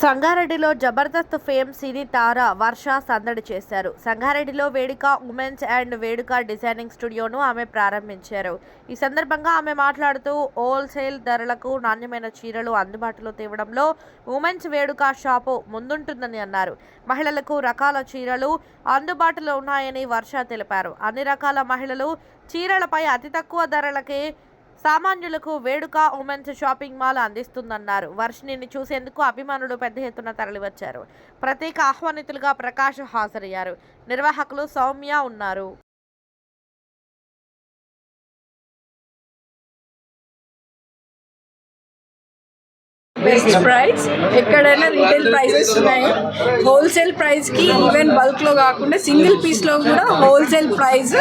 సంగారెడ్డిలో జబర్దస్త్ ఫేమ్ సినీ తార వర్ష సందడి చేశారు. సంగారెడ్డిలో Veduka women's and Veduka designing స్టూడియోను ఆమె ప్రారంభించారు. ఈ సందర్భంగా ఆమె మాట్లాడుతూ హోల్సేల్ ధరలకు నాణ్యమైన చీరలు అందుబాటులో తేవడంలో ఉమెన్స్ వేడుక షాపు ముందుంటుందని అన్నారు. మహిళలకు రకాల చీరలు అందుబాటులో ఉన్నాయని వర్ష తెలిపారు. అన్ని రకాల మహిళలు చీరలపై అతి తక్కువ ధరలకే సామాన్యులకు వేడుక ఉమెన్స్ షాపింగ్ మాల్ అందిస్తుందన్నారు. వర్షిణిని చూసేందుకు అభిమానులు పెద్ద ఎత్తున తరలివచ్చారు. ప్రత్యేక ఆహ్వానితులుగా ప్రకాష్ హాజరయ్యారు. నిర్వాహకులు సౌమ్య ఉన్నారు. Best price. ఎక్కడైనా రీటైల్ ప్రైసెస్ ఉన్నాయి. హోల్సేల్ ప్రైస్కి ఈవెన్ బల్క్లో కాకుండా సింగిల్ పీస్లో కూడా హోల్సేల్ ప్రైస్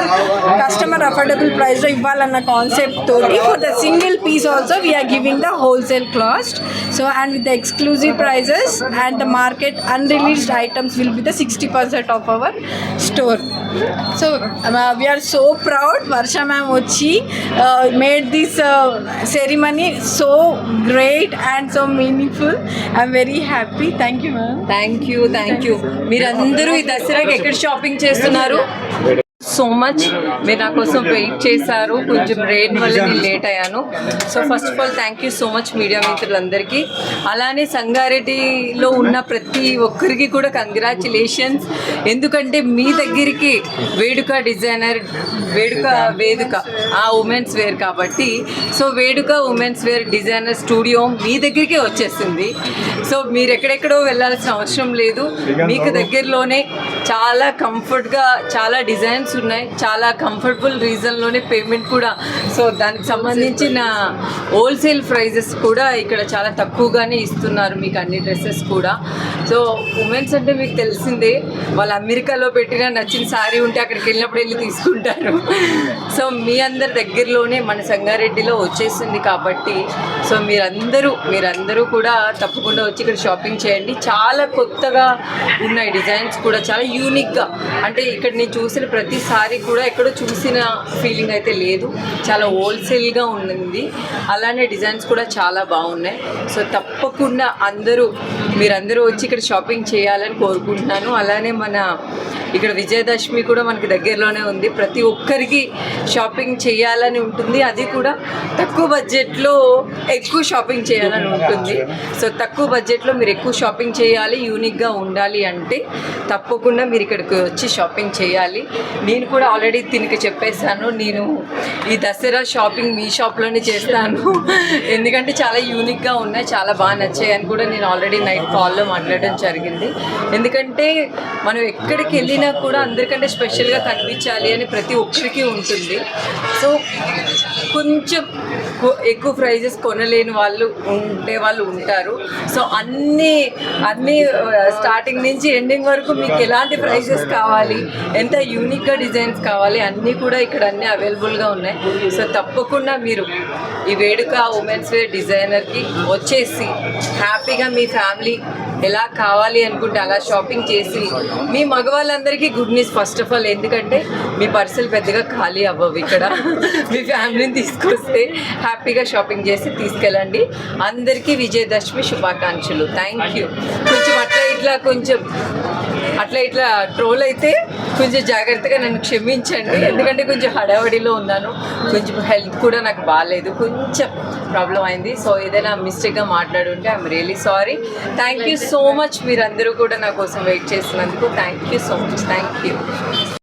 కస్టమర్ అఫోర్డబుల్ ప్రైస్లో ఇవ్వాలన్న కాన్సెప్ట్ తోటి for the single piece also we're giving the wholesale cost so and with the exclusive prices and the market unreleased items will be the sixty percent of our store so we're so proud Varsha ma'am వచ్చి made this ceremony so great and so meaningful I'm very happy thank you ma'am thank you thank you మీరందరూ ఈ దసరాకి ఎక్కడ shopping చేస్తున్నారు? So much మీరు నా కోసం wait చేశారు. కొంచెం రేట్ వల్ల నేను లేట్ అయ్యాను. So first of all thank you so much media మిత్రులందరికీ. అలానే సంగారెడ్డిలో ఉన్న ప్రతి ఒక్కరికి కూడా కంగ్రాచులేషన్స్ ఎందుకంటే మీ దగ్గరికి వేడుక డిజైనర్ వేడుక వేదిక ఆ ఉమెన్స్ వేర్ కాబట్టి. So Veduka women's wear designer studio మీ దగ్గరికే వచ్చేసింది. సో మీరు ఎక్కడెక్కడో వెళ్ళాల్సిన అవసరం లేదు. మీకు దగ్గరలోనే చాలా కంఫర్ట్గా చాలా డిజైన్స్ ఉన్నాయి. చాలా కంఫర్టబుల్ రీజన్లోనే పేమెంట్ కూడా. సో దానికి సంబంధించిన హోల్సేల్ ప్రైజెస్ కూడా ఇక్కడ చాలా తక్కువగానే ఇస్తున్నారు మీకు అన్ని డ్రెస్సెస్ కూడా. సో ఉమెన్స్ అంటే మీకు తెలిసిందే వాళ్ళు అమెరికాలో పెట్టిన నచ్చిన శారీ ఉంటే అక్కడికి వెళ్ళినప్పుడు వెళ్ళి తీసుకుంటారు. సో మీ అందరి దగ్గరలోనే మన సంగారెడ్డిలో వచ్చేసింది కాబట్టి సో మీరందరూ మీరందరూ కూడా తప్పకుండా వచ్చి ఇక్కడ షాపింగ్ చేయండి. చాలా కొత్తగా ఉన్నాయి డిజైన్స్ కూడా చాలా యూనిక్గా. అంటే ఇక్కడ నేను చూసిన ప్రతి సారీ కూడా ఎక్కడో చూసిన ఫీలింగ్ అయితే లేదు. చాలా హోల్సేల్గా ఉంది అలానే డిజైన్స్ కూడా చాలా బాగున్నాయి. సో తప్పకుండా అందరూ మీరందరూ వచ్చి ఇక్కడ షాపింగ్ చేయాలని కోరుకుంటున్నాను. అలానే మన ఇక్కడ విజయదశమి కూడా మనకి దగ్గరలోనే ఉంది. ప్రతి ఒక్కరికి షాపింగ్ చేయాలని ఉంటుంది. అది కూడా తక్కువ బడ్జెట్లో ఎక్కువ షాపింగ్ చేయాలని ఉంటుంది. సో తక్కువ బడ్జెట్లో మీరు ఎక్కువ షాపింగ్ చేయాలి యూనిక్గా ఉండాలి అంటే తప్పకుండా మీరు ఇక్కడికి వచ్చి షాపింగ్ చేయాలి. నేను కూడా ఆల్రెడీ దీనికి చెప్పేశాను. నేను ఈ దసరా షాపింగ్ మీ షాప్లోనే చేస్తాను. ఎందుకంటే చాలా యూనిక్గా ఉన్నాయి చాలా బాగా నచ్చాయి అని కూడా నేను ఆల్రెడీ నైట్ కాల్లో మాట్లాడడం జరిగింది. ఎందుకంటే మనం ఎక్కడికి వెళ్ళి కూడా అందరికంటే స్పెషల్గా కనిపించాలి అని ప్రతి ఒక్కరికి ఉంటుంది. సో కొంచెం ఎక్కువ ప్రైజెస్ కొనలేని వాళ్ళు ఉండే వాళ్ళు ఉంటారు. సో అన్ని అన్ని స్టార్టింగ్ నుంచి ఎండింగ్ వరకు మీకు ఎలాంటి ప్రైజెస్ కావాలి ఎంత యూనిక్గా డిజైన్స్ కావాలి అన్నీ కూడా ఇక్కడ అన్నీ అవైలబుల్గా ఉన్నాయి. సో తప్పకుండా మీరు ఈ వేడుక ఉమెన్స్ వేర్ డిజైనర్కి వచ్చేసి హ్యాపీగా మీ ఫ్యామిలీ ఎలా కావాలి అనుకుంటే అలా షాపింగ్ చేసి మీ మగవాళ్ళందరూ అందరికీ good news first of all ఎందుకంటే మీ పర్సులు పెద్దగా ఖాళీ అవ్వవు ఇక్కడ. మీ ఫ్యామిలీని తీసుకొస్తే హ్యాపీగా షాపింగ్ చేసి తీసుకెళ్ళండి. అందరికీ విజయదశమి శుభాకాంక్షలు. థ్యాంక్ యూ కొంచెం అట్లా ఇట్లా కొంచెం అట్లా ఇట్లా ట్రోల్ అయితే కొంచెం జాగ్రత్తగా నన్ను క్షమించండి. ఎందుకంటే కొంచెం హడావడిలో ఉన్నాను. కొంచెం హెల్త్ కూడా నాకు బాగాలేదు కొంచెం ప్రాబ్లం అయింది. సో ఏదైనా మిస్టేక్గా మాట్లాడుంటే I'm really sorry thank you so much మీరందరూ కూడా నా కోసం వెయిట్ చేసినందుకు thank you so much thank you